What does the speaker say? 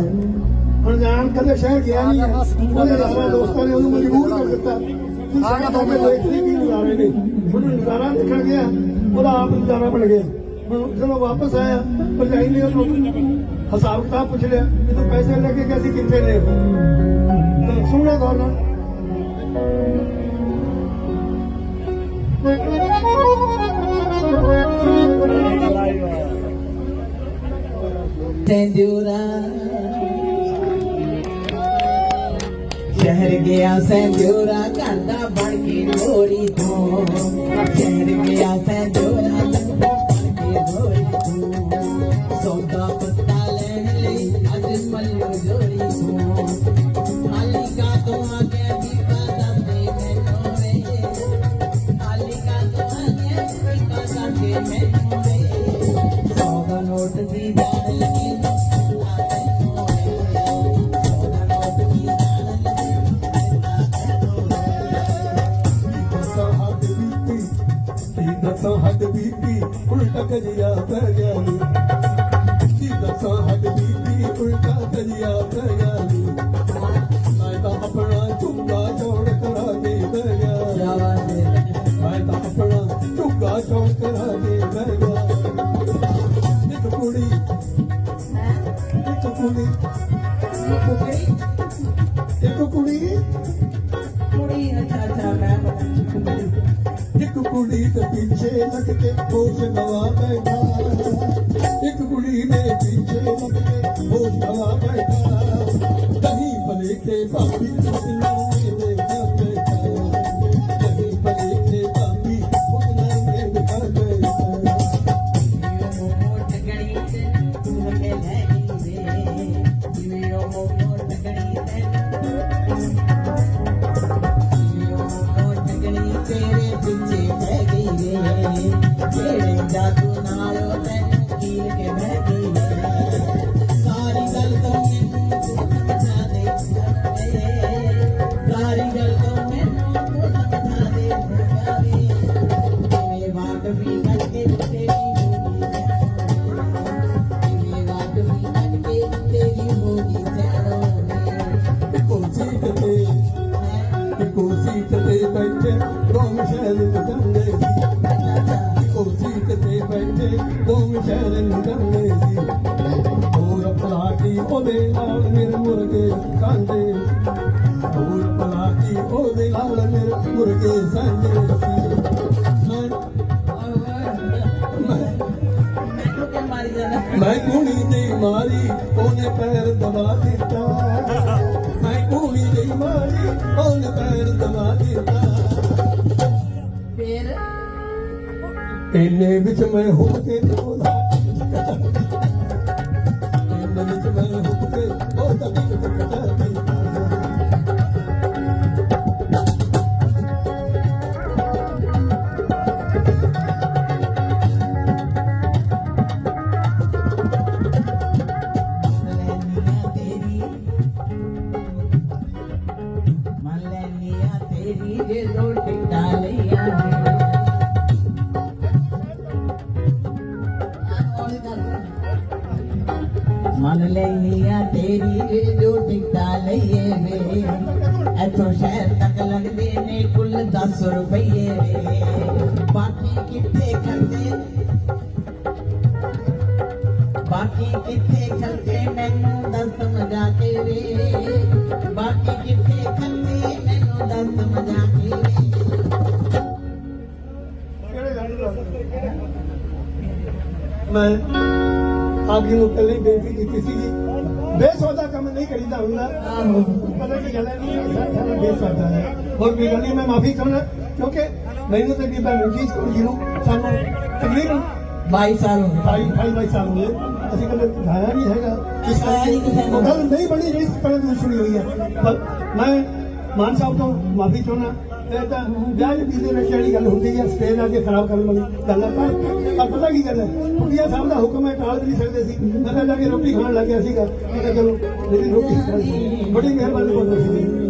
ਦੂਜੇ ਸ਼ਹਿਰ ਗਿਆ ਨਹੀਂ ਹੈ। ਉਹਦੇ ਯਾਰਾਂ ਦੋਸਤਾਂ ਨੇ ਉਹਨੂੰ ਮਜਬੂਰ ਕਰ ਦਿੱਤਾ। ਆ ਗਿਆ ਦੋ ਮਿੰਟ ਦੇਖੀ ਕੀ ਨਜ਼ਾਰੇ ਨੇ। ਉਹਨੂੰ ਨਜ਼ਾਰਾ ਦੇਖਣ ਗਿਆ ਉਹਦਾ ਆਪ ਨਜ਼ਾਰਾ ਬਣ ਗਿਆ। ਜਦੋਂ ਵਾਪਸ ਆਇਆ ਭਰਜਾਈ ਨੇ ਉਹਨੂੰ ਹਿਸਾਬ ਕਿਤਾਬ ਪੁੱਛ ਲਿਆ ਕਿ ਤੂੰ ਪੈਸੇ ਲੈ ਕੇ ਗਿਆ ਸੀ ਕਿੱਥੇ ਨੇ ਤਾਂ ਸੁਣੋ ਗੌਰ ਨਾਲ ਸੈਂਦੂਰਾ ਸ਼ਹਿਰ ਗਿਆ ਸੈਂਦੂਰਾ ਘਰ ਦਾ ਬਣ ਕੇ ਲੋੜੀ ਤੋਂ ਸ਼ਹਿਰ ਗਿਆ ਸੈਂਦੂਰਾ ਗਿਆ ਨੀ। ਕੀ ਦੱਸਾਂ ਹੱਦ ਬੀਤੀ ਉਲਟਾ ਗਿਆ ਨੀ। ਮੈਂ ਤਾਂ ਆਪਣਾ ਝੁੱਗਾ ਚੌੜ ਕਰਾ ਦੇ ਮੈਂ ਤਾਂ ਆਪਣਾ ਝੁੱਗਾ ਚੌੜ ਕਰਾ ਕੇ ਬਹਿ ਗਿਆ ਇੱਕ ਕੁੜੀ ਇੱਕ ਕੁੜੀ ਇੱਕ ਕੁੜੀ? ਕੁੜੀ? ਕੁੜੀ ਦੇ ਪਿੱਛੇ ਲੱਗ ਕੇ ਹੋਸ਼ ਗਵਾ ਬੈਠਾ ਇੱਕ ਕੁੜੀ ਦੇ ਪਿੱਛੇ ਲੱਗ ਕੇ ਹੋਸ਼ ਗਵਾ ਬੈਠਾ ਕਹੀਂ ਭਲੇ ਕੇ ਭਾਬੀ ਉਸ ਮੈਂ ਮੈਨੂੰ ਕਿ ਮਾਰੀ ਜਾਣਾ ਮੈਂ ਕੁਣੀ ਦੀ ਮਾਰੀ ਉਹਨੇ ਪੈਰ ਦਬਾ ਦਿੱਤਾ। ਮੈਂ ਕੁਣੀ ਦੀ ਮਾਰੀ ਉਹਨੇ ਪੈਰ ਦਬਾ ਦਿੱਤਾ। ਫੇਰ? ਇੰਨੇ ਵਿੱਚ ਮੈਂ ਹੋ ਕੇ ਉਹਦਾ ਮਲੈਨੀਆ ਤੇਰੀ ਜੇ ਲੋਟ ਡਾਲਿਆ ਮਨ ਲੈਨੀਆ ਤੇਰੀ ਜੇ ਲੋਟ ਡਾਲਿਏ ਵੇ ਐਥੋਂ ਸ਼ਹਿਰ ਤੱਕ ਲੱਗਦੇ ਨੇ, ਕੁੱਲ 10 ਰੁਪਏ ਵੇ ਬਾਕੀ ਕਿੱਥੇ ਖਰਚੇ ਬਾਕੀ ਕਿੱਥੇ ਮੈਂ ਆਪ ਜੀ ਨੂੰ ਪਹਿਲੇ ਹੀ ਬੇਨਤੀ ਕੀਤੀ ਸੀ ਬੇਸੌਦਾ ਕੰਮ ਨਹੀਂ ਕਰੀਦਾ ਹੁੰਦਾ। ਪਤਾ ਕੀ ਗੱਲ ਹੈ ਨਹੀਂ ਬੇਸੌਦਾ ਹੈ। ਹੋਰ ਵੀ ਗੱਲ ਨਹੀਂ ਮੈਂ ਮਾਫੀ ਚਾਹੁੰਦਾ ਕਿਉਂਕਿ ਮੈਨੂੰ ਤੇ ਬੀਬਾ ਮਨਜੀਤ ਕੌਰ ਜੀ ਨੂੰ ਸਾਨੂੰ ਤਕਰੀਬਨ 22 ਸਾਲ ਹੋ ਗਏ। ਭਾਈ ਭਾਈ ਭਾਈ ਸਾਹਿਬ ਨੇ ਅਸੀਂ ਕਦੇ ਗਾਇਆ ਨਹੀਂ ਹੈਗਾ। ਇਸ ਕਰਕੇ ਗੱਲ ਨਹੀਂ ਬਣੀ ਜਿਹੜੀ ਪਹਿਲਾਂ ਸੁਣੀ ਹੋਈ ਹੈ। ਪਰ ਮੈਂ ਮਾਨ ਸਾਹਿਬ ਤੋਂ ਮਾਫੀ ਚਾਹੁੰਦਾ ਇਹ ਤਾਂ ਵਿਆਹ ਦੇ ਵੀਜ਼ੇ ਵਿੱਚ ਜਿਹੜੀ ਗੱਲ ਹੁੰਦੀ ਹੈ, ਸਟੇਜ ਆ ਕੇ ਖਰਾਬ ਕਰਨ ਵਾਲੀ ਗੱਲ ਹੈ ਪਰ ਪਤਾ ਕੀ ਗੱਲ ਹੈ? ਕੁੜੀਆ ਸਾਹਿਬ ਦਾ ਹੁਕਮ ਹੈ, ਟਾਲ ਵੀ ਨਹੀਂ ਸਕਦੇ ਸੀ। ਮੈਂ ਤਾਂ ਜਾ ਕੇ ਰੋਟੀ ਖਾਣ ਲੱਗ ਗਿਆ ਸੀਗਾ। ਮੈਂ ਕਿਹਾ ਚਲੋ, ਮੇਰੀ ਰੋਟੀ ਬੜੀ ਮਿਹਰਬਾਨੀ ਬਹੁਤ ਸੀ।